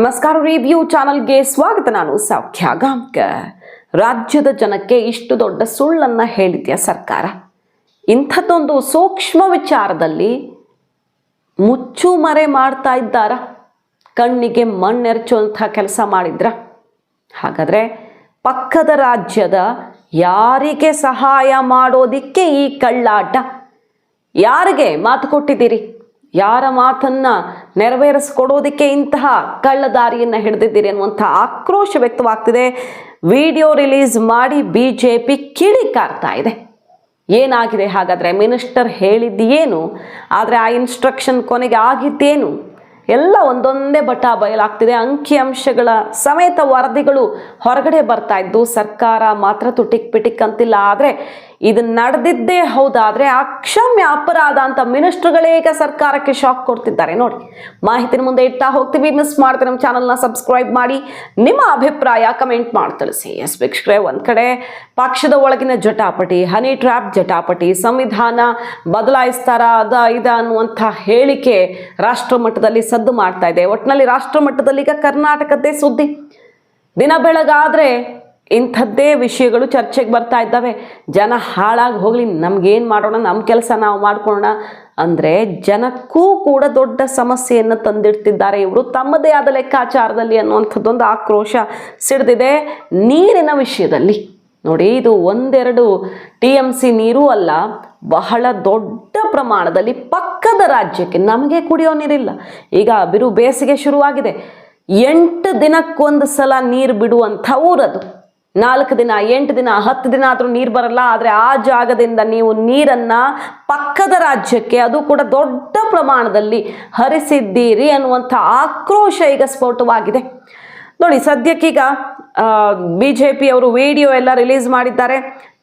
ನಮಸ್ಕಾರ ರಿವ್ಯೂ ಚಾನಲ್ಗೆ ಸ್ವಾಗತ, ನಾನು ಸೌಖ್ಯ ಗಾಂವ್ಕರ್ ರಾಜ್ಯದ ಜನಕ್ಕೆ ಇಷ್ಟು ದೊಡ್ಡ ಸುಳ್ಳನ್ನು ಹೇಳಿದೆಯ ಸರ್ಕಾರ? ಇಂಥದ್ದೊಂದು ಸೂಕ್ಷ್ಮ ವಿಚಾರದಲ್ಲಿ ಮುಚ್ಚು ಮರೆ ಮಾಡ್ತಾ ಇದ್ದಾರ? ಕಣ್ಣಿಗೆ ಮಣ್ಣೆರಚುವಂಥ ಕೆಲಸ ಮಾಡಿದ್ರ? ಹಾಗಾದರೆ ಪಕ್ಕದ ರಾಜ್ಯದ ಯಾರಿಗೆ ಸಹಾಯ ಮಾಡೋದಿಕ್ಕೆ ಈ ಕಳ್ಳಾಟ? ಯಾರಿಗೆ ಮಾತು ಕೊಟ್ಟಿದ್ದೀರಿ? ಯಾರ ಮಾತನ್ನ ನೆರವೇರಿಸ್ಕೊಡೋದಕ್ಕೆ ಇಂತಹ ಕಳ್ಳದಾರಿಯನ್ನ ಹಿಡಿದಿದ್ದೀರಿ ಅನ್ನುವಂಥ ಆಕ್ರೋಶ ವ್ಯಕ್ತವಾಗ್ತಿದೆ. ವಿಡಿಯೋ ರಿಲೀಸ್ ಮಾಡಿ ಬಿ ಜೆ ಪಿ ಕಿಡಿಕಾರ್ತಾ ಇದೆ. ಏನಾಗಿದೆ ಹಾಗಾದರೆ? ಮಿನಿಸ್ಟರ್ ಹೇಳಿದ್ದೇನು ಆದರೆ ಆ ಇನ್ಸ್ಟ್ರಕ್ಷನ್ ಕೊನೆಗೆ ಆಗಿದ್ದೇನು ಎಲ್ಲ ಒಂದೊಂದೇ ಬಟ ಬಯಲಾಗ್ತಿದೆ. ಅಂಕಿಅಂಶಗಳ ಸಮೇತ ವರದಿಗಳು ಹೊರಗಡೆ ಬರ್ತಾ ಇದ್ದು ಸರ್ಕಾರ ಮಾತ್ರ ತುಟಿಕ್ ಪಿಟಿಕ್ ಅಂತಿಲ್ಲ. ಆದರೆ ಇದು ನಡೆದಿದ್ದೇ ಹೌದಾದರೆ ಅಕ್ಷಮ್ಯ ಅಪರಾಧ ಅಂತ ಮಿನಿಸ್ಟರ್ಗಳೇ ಈಗ ಸರ್ಕಾರಕ್ಕೆ ಶಾಕ್ ಕೊಡ್ತಿದ್ದಾರೆ. ನೋಡಿ, ಮಾಹಿತಿನ ಮುಂದೆ ಇಟ್ಟಾ ಹೋಗ್ತೀವಿ. ಮಿಸ್ ಮಾಡ್ತೀವಿ ನಮ್ಮ ಚಾನಲ್ನ ಸಬ್ಸ್ಕ್ರೈಬ್ ಮಾಡಿ. ನಿಮ್ಮ ಅಭಿಪ್ರಾಯ ಕಮೆಂಟ್ ಮಾಡಿ ತಿಳಿಸಿ. ಎಸ್ ವೀಕ್ಷಕರೇ, ಒಂದು ಕಡೆ ಪಕ್ಷದ ಒಳಗಿನ ಜಟಾಪಟಿ, ಹನಿ ಟ್ರ್ಯಾಪ್ ಜಟಾಪಟಿ, ಸಂವಿಧಾನ ಬದಲಾಯಿಸ್ತಾರ ಅದ ಇದ ಅನ್ನುವಂಥ ಹೇಳಿಕೆ ರಾಷ್ಟ್ರ ಮಟ್ಟದಲ್ಲಿ ಸದ್ದು ಮಾಡ್ತಾ ಇದೆ. ಒಟ್ಟಿನಲ್ಲಿ ರಾಷ್ಟ್ರ ಮಟ್ಟದಲ್ಲಿ ಈಗ ಕರ್ನಾಟಕದ್ದೇ ಸುದ್ದಿ. ದಿನ ಬೆಳಗಾದ್ರೆ ಇಂಥದ್ದೇ ವಿಷಯಗಳು ಚರ್ಚೆಗೆ ಬರ್ತಾ ಇದ್ದಾವೆ. ಜನ ಹಾಳಾಗಿ ಹೋಗಲಿ, ನಮಗೇನು ಮಾಡೋಣ ನಮ್ಮ ಕೆಲಸ ನಾವು ಮಾಡ್ಕೊಳ್ಳೋಣ ಅಂದರೆ ಜನಕ್ಕೂ ಕೂಡ ದೊಡ್ಡ ಸಮಸ್ಯೆಯನ್ನು ತಂದಿಡ್ತಿದ್ದಾರೆ ಇವರು. ತಮ್ಮದೇ ಆದ ಲೆಕ್ಕಾಚಾರದಲ್ಲಿ ಅನ್ನುವಂಥದ್ದೊಂದು ಆಕ್ರೋಶ ಸಿಡಿದಿದೆ. ನೀರಿನ ವಿಷಯದಲ್ಲಿ ನೋಡಿ, ಇದು ಒಂದೆರಡು ಟಿ ಎಂ ಸಿ ನೀರು ಅಲ್ಲ, ಬಹಳ ದೊಡ್ಡ ಪ್ರಮಾಣದಲ್ಲಿ ಪಕ್ಕದ ರಾಜ್ಯಕ್ಕೆ ನಮಗೆ ಕುಡಿಯೋ ನೀರಿಲ್ಲ. ಈಗ ಬಿರು ಬೇಸಿಗೆ ಶುರುವಾಗಿದೆ. ಎಂಟು ದಿನಕ್ಕೊಂದು ಸಲ ನೀರು ಬಿಡುವಂಥ ಊರದು. ನಾಲ್ಕು ದಿನ, ಎಂಟು ದಿನ, ಹತ್ತು ದಿನ ಆದರೂ ನೀರು ಬರಲ್ಲ, ಆದರೆ ಆ ಜಾಗದಿಂದ ನೀವು ನೀರನ್ನು ಪಕ್ಕದ ರಾಜ್ಯಕ್ಕೆ, ಅದು ಕೂಡ ದೊಡ್ಡ ಪ್ರಮಾಣದಲ್ಲಿ ಹರಿಸಿದ್ದೀರಿ ಅನ್ನುವಂಥ ಆಕ್ರೋಶ ಈಗ ಸ್ಫೋಟವಾಗಿದೆ. ನೋಡಿ, ಸದ್ಯಕ್ಕೀಗ ಬಿ ಜೆ ಪಿಯವರು ವಿಡಿಯೋ ಎಲ್ಲ ರಿಲೀಸ್ ಮಾಡಿದ್ದಾರೆ.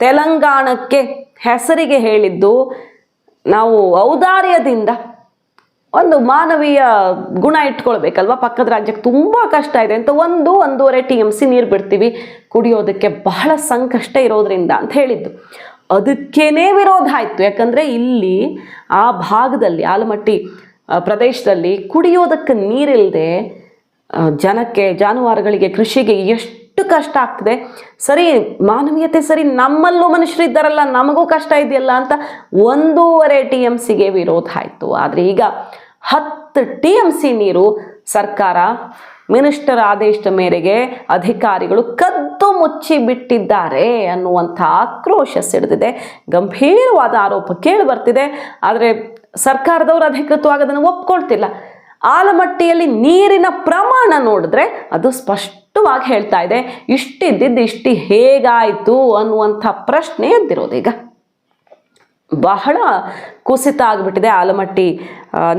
ತೆಲಂಗಾಣಕ್ಕೆ ಹೆಸರಿಗೆ ಹೇಳಿದ್ದು, ನಾವು ಔದಾರ್ಯದಿಂದ ಒಂದು ಮಾನವೀಯ ಗುಣ ಇಟ್ಕೊಳ್ಬೇಕಲ್ವ? ಪಕ್ಕದ ರಾಜ್ಯಕ್ಕೆ ತುಂಬ ಕಷ್ಟ ಇದೆ ಅಂತ ಒಂದು ಒಂದೂವರೆ ಟಿ ಎಂ ಸಿ ನೀರು ಬಿಡ್ತೀವಿ. ಕುಡಿಯೋದಕ್ಕೆ ಬಹಳ ಸಂಕಷ್ಟ ಇರೋದ್ರಿಂದ ಅಂತ ಹೇಳಿದ್ದು. ಅದಕ್ಕೇನೆ ವಿರೋಧ ಆಯಿತು. ಯಾಕಂದರೆ ಇಲ್ಲಿ ಆ ಭಾಗದಲ್ಲಿ, ಆಲಮಟ್ಟಿ ಪ್ರದೇಶದಲ್ಲಿ ಕುಡಿಯೋದಕ್ಕೆ ನೀರಿಲ್ಲದೆ ಜನಕ್ಕೆ, ಜಾನುವಾರುಗಳಿಗೆ, ಕೃಷಿಗೆ ಎಷ್ಟು ಕಷ್ಟ ಆಗ್ತದೆ. ಸರಿ, ಮಾನವೀಯತೆ ಸರಿ, ನಮ್ಮಲ್ಲೂ ಮನುಷ್ಯರಿದ್ದಾರಲ್ಲ ನಮಗೂ ಕಷ್ಟ ಇದೆಯಲ್ಲ ಅಂತ ಒಂದೂವರೆ ಟಿ ಎಂ ಸಿಗೆ ವಿರೋಧ ಆಯಿತು. ಆದರೆ ಈಗ ಹತ್ತು ಟಿ ಎಂ ಸಿ ನೀರು ಸರ್ಕಾರ ಮಿನಿಸ್ಟರ್ ಆದೇಶದ ಮೇರೆಗೆ ಅಧಿಕಾರಿಗಳು ಕದ್ದು ಮುಚ್ಚಿ ಬಿಟ್ಟಿದ್ದಾರೆ ಅನ್ನುವಂಥ ಆಕ್ರೋಶ ಸಿಡಿದಿದೆ. ಗಂಭೀರವಾದ ಆರೋಪ ಕೇಳಿ ಬರ್ತಿದೆ. ಆದರೆ ಸರ್ಕಾರದವರು ಅಧಿಕೃತವಾಗಿ ಅದನ್ನು ಒಪ್ಕೊಳ್ತಿಲ್ಲ. ಆಲಮಟ್ಟಿಯಲ್ಲಿ ನೀರಿನ ಪ್ರಮಾಣ ನೋಡಿದ್ರೆ ಅದು ಸ್ಪಷ್ಟವಾಗಿ ಹೇಳ್ತಾ ಇದೆ. ಇಷ್ಟಿದ್ದಿದ್ದು ಇಷ್ಟು ಹೇಗಾಯಿತು ಅನ್ನುವಂಥ ಪ್ರಶ್ನೆ ಎದ್ದಿರೋದೀಗ ಬಹಳ ಕುಸಿತ ಆಗಿಬಿಟ್ಟಿದೆ ಆಲಮಟ್ಟಿ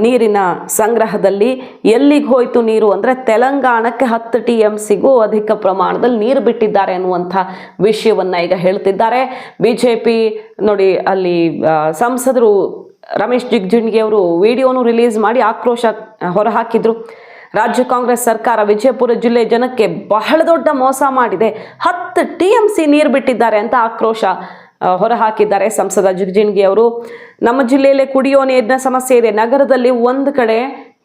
ನೀರಿನ ಸಂಗ್ರಹದಲ್ಲಿ. ಎಲ್ಲಿಗೆ ಹೋಯಿತು ನೀರು ಅಂದರೆ ತೆಲಂಗಾಣಕ್ಕೆ ಹತ್ತು ಟಿ ಎಂ ಸಿಗೂ ಅಧಿಕ ಪ್ರಮಾಣದಲ್ಲಿ ನೀರು ಬಿಟ್ಟಿದ್ದಾರೆ ಅನ್ನುವಂಥ ವಿಷಯವನ್ನು ಈಗ ಹೇಳ್ತಿದ್ದಾರೆ. ಬಿ ಜೆ ಪಿ ನೋಡಿ, ಅಲ್ಲಿ ಸಂಸದರು ರಮೇಶ್ ಜಿಗ್ಜಿಣ್ಗಿ ಅವರು ವಿಡಿಯೋನು ರಿಲೀಸ್ ಮಾಡಿ ಆಕ್ರೋಶ ಹೊರಹಾಕಿದ್ರು. ರಾಜ್ಯ ಕಾಂಗ್ರೆಸ್ ಸರ್ಕಾರ ವಿಜಯಪುರ ಜಿಲ್ಲೆ ಜನಕ್ಕೆ ಬಹಳ ದೊಡ್ಡ ಮೋಸ ಮಾಡಿದೆ. ಹತ್ತು ಟಿ ಎಂ ಸಿ ನೀರು ಬಿಟ್ಟಿದ್ದಾರೆ ಅಂತ ಆಕ್ರೋಶ ಹೊರಹಾಕಿದ್ದಾರೆ. ಸಂಸದ ಜಿಗಜಿಣಗಿ ಅವರು ನಮ್ಮ ಜಿಲ್ಲೆಯಲ್ಲೇ ಕುಡಿಯೋ ನೀರಿನ ಸಮಸ್ಯೆ ಇದೆ. ನಗರದಲ್ಲಿ ಒಂದು ಕಡೆ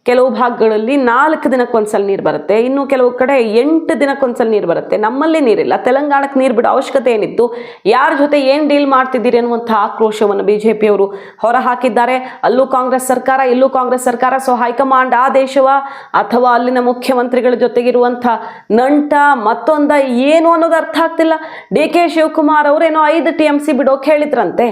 ಕೆಲವು ಭಾಗಗಳಲ್ಲಿ ನಾಲ್ಕು ದಿನಕ್ಕೊಂದ್ಸಲ ನೀರು ಬರುತ್ತೆ. ಇನ್ನು ಕೆಲವು ಕಡೆ ಎಂಟು ದಿನಕ್ಕೊಂದ್ಸಲ ನೀರು ಬರುತ್ತೆ. ನಮ್ಮಲ್ಲಿ ನೀರಿಲ್ಲ. ತೆಲಂಗಾಣಕ್ಕೆ ನೀರು ಬಿಡೋ ಅವಶ್ಯಕತೆ ಏನಿತ್ತು? ಯಾರ ಜೊತೆ ಏನು ಡೀಲ್ ಮಾಡ್ತಿದ್ದೀರಿ ಅನ್ನುವಂಥ ಆಕ್ರೋಶವನ್ನು ಬಿ ಜೆ ಪಿಯವರು ಹೊರಹಾಕಿದ್ದಾರೆ. ಅಲ್ಲೂ ಕಾಂಗ್ರೆಸ್ ಸರ್ಕಾರ, ಇಲ್ಲೂ ಕಾಂಗ್ರೆಸ್ ಸರ್ಕಾರ. ಸೊ ಹೈಕಮಾಂಡ್ ಆದೇಶವ ಅಥವಾ ಅಲ್ಲಿನ ಮುಖ್ಯಮಂತ್ರಿಗಳ ಜೊತೆಗಿರುವಂಥ ನಂಟ ಮತ್ತೊಂದ ಏನು ಅನ್ನೋದು ಅರ್ಥ ಆಗ್ತಿಲ್ಲ. ಡಿ ಕೆ ಶಿವಕುಮಾರ್ ಅವರೇನೋ ಐದು ಟಿ ಎಂ ಸಿ ಬಿಡೋಕೆ ಹೇಳಿದ್ರಂತೆ.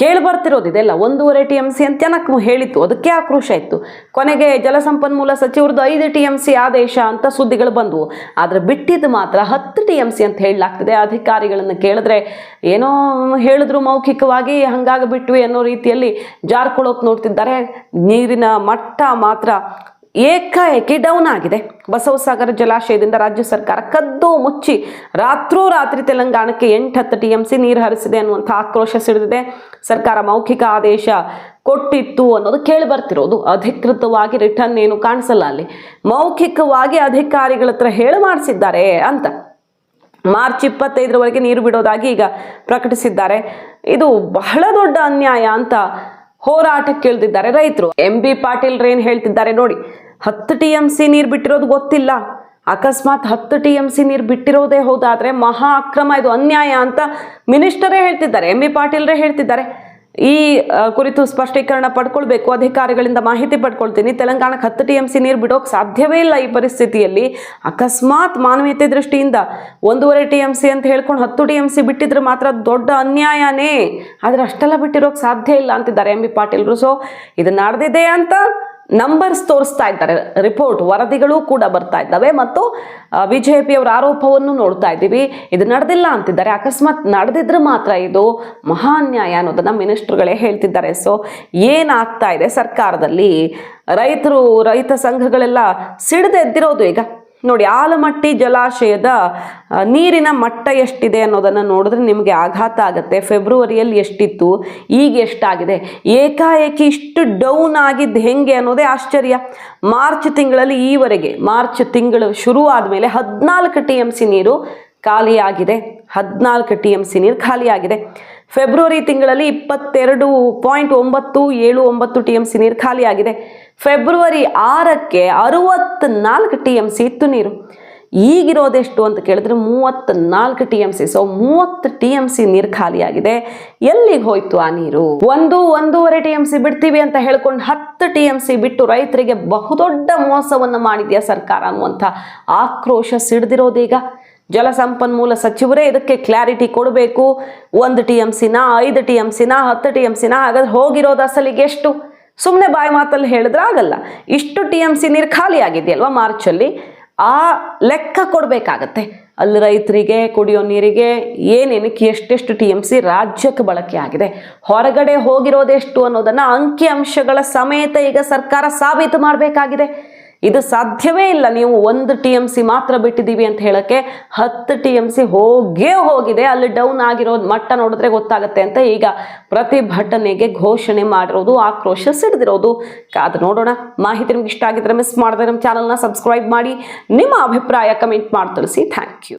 ಕೇಳಿ ಬರ್ತಿರೋದು ಇದೆಲ್ಲ ಒಂದೂವರೆ ಟಿ ಎಂ ಸಿ ಅಂತ ಜನಕ್ಕೆ ಹೇಳಿತ್ತು. ಅದಕ್ಕೆ ಆಕ್ರೋಶ ಇತ್ತು. ಕೊನೆಗೆ ಜಲಸಂಪನ್ಮೂಲ ಸಚಿವರದ್ದು ಐದು ಟಿ ಎಂ ಸಿ ಆದೇಶ ಅಂತ ಸುದ್ದಿಗಳು ಬಂದವು. ಆದರೆ ಬಿಟ್ಟಿದ್ದು ಮಾತ್ರ ಹತ್ತು ಟಿ ಎಂ ಸಿ ಅಂತ ಹೇಳಲಾಗ್ತದೆ. ಅಧಿಕಾರಿಗಳನ್ನು ಕೇಳಿದ್ರೆ ಏನೋ ಹೇಳಿದ್ರು ಮೌಖಿಕವಾಗಿ ಹಂಗಾಗಿ ಬಿಟ್ವಿ ಅನ್ನೋ ರೀತಿಯಲ್ಲಿ ಜಾರ್ಕೊಳ್ಳೋಕೆ ನೋಡ್ತಿದ್ದಾರೆ. ನೀರಿನ ಮಟ್ಟ ಮಾತ್ರ ಏಕಾಏಕಿ ಡೌನ್ ಆಗಿದೆ. ಬಸವಸಾಗರ ಜಲಾಶಯದಿಂದ ರಾಜ್ಯ ಸರ್ಕಾರ ಕದ್ದು ಮುಚ್ಚಿ ರಾತ್ರೋರಾತ್ರಿ ತೆಲಂಗಾಣಕ್ಕೆ ಎಂಟು ಹತ್ತು ಟಿ ಎಂ ಸಿ ನೀರು ಹರಿಸಿದೆ ಅನ್ನುವಂಥ ಆಕ್ರೋಶ ಸಿಡಿದಿದೆ. ಸರ್ಕಾರ ಮೌಖಿಕ ಆದೇಶ ಕೊಟ್ಟಿತ್ತು ಅನ್ನೋದು ಕೇಳಿ ಬರ್ತಿರೋದು. ಅಧಿಕೃತವಾಗಿ ರಿಟರ್ನ್ ಏನು ಕಾಣಿಸಲ್ಲ ಅಲ್ಲಿ. ಮೌಖಿಕವಾಗಿ ಅಧಿಕಾರಿಗಳ ಹತ್ರ ಹೇಳಿ ಮಾಡಿಸಿದ್ದಾರೆ ಅಂತ. ಮಾರ್ಚ್ ಇಪ್ಪತ್ತೈದರವರೆಗೆ ನೀರು ಬಿಡೋದಾಗಿ ಈಗ ಪ್ರಕಟಿಸಿದ್ದಾರೆ. ಇದು ಬಹಳ ದೊಡ್ಡ ಅನ್ಯಾಯ ಅಂತ ಹೋರಾಟಕ್ಕೆ ಕೇಳ್ತಿದ್ದಾರೆ ರೈತರು. ಎಂ ಬಿ ಪಾಟೀಲ್ ಏನ್ ಹೇಳ್ತಿದ್ದಾರೆ ನೋಡಿ. ಹತ್ತು ಟಿ ಎಂ ಸಿ ನೀರು ಬಿಟ್ಟಿರೋದು ಗೊತ್ತಿಲ್ಲ. ಅಕಸ್ಮಾತ್ ಹತ್ತು ಟಿ ಎಂ ಸಿ ನೀರು ಬಿಟ್ಟಿರೋದೇ ಹೌದಾದ್ರೆ ಮಹಾ ಅಕ್ರಮ, ಇದು ಅನ್ಯಾಯ ಅಂತ ಮಿನಿಸ್ಟರೇ ಹೇಳ್ತಿದ್ದಾರೆ, ಎಂ ಬಿ ಪಾಟೀಲ್ರೇ ಹೇಳ್ತಿದ್ದಾರೆ. ಈ ಕುರಿತು ಸ್ಪಷ್ಟೀಕರಣ ಪಡ್ಕೊಳ್ಬೇಕು, ಅಧಿಕಾರಿಗಳಿಂದ ಮಾಹಿತಿ ಪಡ್ಕೊಳ್ತೀನಿ. ತೆಲಂಗಾಣಕ್ಕೆ ಹತ್ತು ಟಿ ಎಂ ಸಿ ನೀರು ಬಿಡೋಕೆ ಸಾಧ್ಯವೇ ಇಲ್ಲ ಈ ಪರಿಸ್ಥಿತಿಯಲ್ಲಿ. ಅಕಸ್ಮಾತ್ ಮಾನವೀಯತೆ ದೃಷ್ಟಿಯಿಂದ ಒಂದೂವರೆ ಟಿ ಎಂ ಸಿ ಅಂತ ಹೇಳ್ಕೊಂಡು ಹತ್ತು ಟಿ ಎಂ ಸಿ ಬಿಟ್ಟಿದ್ರೆ ಮಾತ್ರ ದೊಡ್ಡ ಅನ್ಯಾಯನೇ. ಆದರೆ ಅಷ್ಟೆಲ್ಲ ಬಿಟ್ಟಿರೋಕೆ ಸಾಧ್ಯ ಇಲ್ಲ ಅಂತಿದ್ದಾರೆ ಎಂ ಬಿ ಪಾಟೀಲ್ರು. ಸೊ ಇದು ನಡೆದಿದೆ ಅಂತ ನಂಬರ್ಸ್ ತೋರಿಸ್ತಾ ಇದ್ದಾರೆ. ರಿಪೋರ್ಟ್ ವರದಿಗಳು ಕೂಡ ಬರ್ತಾ ಇದ್ದಾವೆ ಮತ್ತು ಬಿ ಜೆ ಪಿಯವರ ಆರೋಪವನ್ನು ನೋಡ್ತಾ ಇದ್ದೀವಿ. ಇದು ನಡೆದಿಲ್ಲ ಅಂತಿದ್ದಾರೆ. ಅಕಸ್ಮಾತ್ ನಡೆದಿದ್ರೆ ಮಾತ್ರ ಇದು ಮಹಾ ನ್ಯಾಯ ಅನ್ನೋದನ್ನ ಮಿನಿಸ್ಟ್ರುಗಳೇ ಹೇಳ್ತಿದ್ದಾರೆ. ಸೊ ಏನಾಗ್ತಾ ಇದೆ ಸರ್ಕಾರದಲ್ಲಿ? ರೈತರು, ರೈತ ಸಂಘಗಳೆಲ್ಲ ಸಿಡಿದೆದ್ದಿರೋದು ಈಗ. ನೋಡಿ, ಆಲಮಟ್ಟಿ ಜಲಾಶಯದ ನೀರಿನ ಮಟ್ಟ ಎಷ್ಟಿದೆ ಅನ್ನೋದನ್ನು ನೋಡಿದ್ರೆ ನಿಮಗೆ ಆಘಾತ ಆಗುತ್ತೆ. ಫೆಬ್ರವರಿಯಲ್ಲಿ ಎಷ್ಟಿತ್ತು, ಈಗ ಎಷ್ಟಾಗಿದೆ? ಏಕಾಏಕಿ ಇಷ್ಟು ಡೌನ್ ಆಗಿದ್ದು ಹೆಂಗೆ ಅನ್ನೋದೇ ಆಶ್ಚರ್ಯ. ಮಾರ್ಚ್ ತಿಂಗಳಲ್ಲಿ ಈವರೆಗೆ, ಮಾರ್ಚ್ ತಿಂಗಳು ಶುರು ಆದಮೇಲೆ ಹದಿನಾಲ್ಕು ಟಿ ಎಂ ಸಿ ನೀರು ಖಾಲಿಯಾಗಿದೆ. ಹದಿನಾಲ್ಕು ಟಿ ಎಂ ಸಿ ನೀರು ಖಾಲಿಯಾಗಿದೆ. ಫೆಬ್ರವರಿ ತಿಂಗಳಲ್ಲಿ ಇಪ್ಪತ್ತೆರಡು ಪಾಯಿಂಟ್ ಒಂಬತ್ತು ಏಳು ಒಂಬತ್ತು ಟಿ ಎಂ ಸಿ ನೀರು ಖಾಲಿಯಾಗಿದೆ. ಫೆಬ್ರವರಿ ಆರಕ್ಕೆ ಅರವತ್ನಾಲ್ಕು ಟಿ ಎಂ ಸಿ ಇತ್ತು ನೀರು. ಈಗಿರೋದೆಷ್ಟು ಅಂತ ಕೇಳಿದ್ರೆ ಮೂವತ್ತ್ನಾಲ್ಕು ಟಿ ಎಂ ಸಿ. ಸೊ ಮೂವತ್ತು ಟಿ ಎಂ ಸಿ ನೀರು ಖಾಲಿಯಾಗಿದೆ. ಎಲ್ಲಿಗೆ ಹೋಯ್ತು ಆ ನೀರು? ಒಂದು, ಒಂದೂವರೆ ಟಿ ಎಂ ಸಿ ಬಿಡ್ತೀವಿ ಅಂತ ಹೇಳ್ಕೊಂಡು ಹತ್ತು ಟಿ ಎಂ ಸಿ ಬಿಟ್ಟು ರೈತರಿಗೆ ಬಹುದೊಡ್ಡ ಮೋಸವನ್ನು ಮಾಡಿದೆಯಾ ಸರ್ಕಾರ ಅನ್ನುವಂಥ ಆಕ್ರೋಶ ಸಿಡ್ದಿರೋದೀಗ. ಜಲಸಂಪನ್ಮೂಲ ಸಚಿವರೇ ಇದಕ್ಕೆ ಕ್ಲಾರಿಟಿ ಕೊಡಬೇಕು. ಒಂದು ಟಿ ಎಂ ಸಿನ ಐದು ಟಿ ಎಂ ಸಿನ ಹತ್ತು ಟಿ ಎಂ ಸಿನ ಹಾಗಾದ್ರೆ ಹೋಗಿರೋದು ಅಸಲಿಗೆ ಎಷ್ಟು? ಸುಮ್ಮನೆ ಬಾಯಿ ಮಾತಲ್ಲಿ ಹೇಳಿದ್ರೆ ಆಗಲ್ಲ. ಇಷ್ಟು ಟಿ ಎಂ ಸಿ ನೀರು ಖಾಲಿ ಆಗಿದೆಯಲ್ವ ಮಾರ್ಚಲ್ಲಿ? ಆ ಲೆಕ್ಕ ಕೊಡಬೇಕಾಗತ್ತೆ. ಅಲ್ಲಿ ರೈತರಿಗೆ ಕುಡಿಯೋ ನೀರಿಗೆ ಏನೇನಕ್ಕೆ ಎಷ್ಟೆಷ್ಟು ಟಿ ಎಂ ಸಿ ರಾಜ್ಯಕ್ಕೆ ಬಳಕೆ ಆಗಿದೆ? ಹೊರಗಡೆ ಹೋಗಿರೋದೆಷ್ಟು ಅನ್ನೋದನ್ನು ಅಂಕಿ ಅಂಶಗಳ ಸಮೇತ ಈಗ ಸರ್ಕಾರ ಸಾಬೀತು ಮಾಡಬೇಕಾಗಿದೆ. ಇದು ಸಾಧ್ಯವೇ ಇಲ್ಲ. ನೀವು ಒಂದು ಟಿ ಎಂ ಸಿ ಮಾತ್ರ ಬಿಟ್ಟಿದ್ದೀವಿ ಅಂತ ಹೇಳಕ್ಕೆ ಹತ್ತು ಟಿ ಎಂ ಸಿ ಹೋಗೇ ಹೋಗಿದೆ. ಅಲ್ಲಿ ಡೌನ್ ಆಗಿರೋ ಮಟ್ಟ ನೋಡಿದ್ರೆ ಗೊತ್ತಾಗುತ್ತೆ ಅಂತ ಈಗ ಪ್ರತಿಭಟನೆಗೆ ಘೋಷಣೆ ಮಾಡಿರೋದು, ಆಕ್ರೋಶ ಸಿಡಿದಿರೋದು. ಅದು ನೋಡೋಣ. ಮಾಹಿತಿ ನಿಮ್ಗೆ ಇಷ್ಟ ಆಗಿದ್ರೆ ಮಿಸ್ ಮಾಡಿದ್ರೆ ನಮ್ಮ ಚಾನಲ್ನ ಸಬ್ಸ್ಕ್ರೈಬ್ ಮಾಡಿ. ನಿಮ್ಮ ಅಭಿಪ್ರಾಯ ಕಮೆಂಟ್ ಮಾಡಿ ತಿಳಿಸಿ. Thank you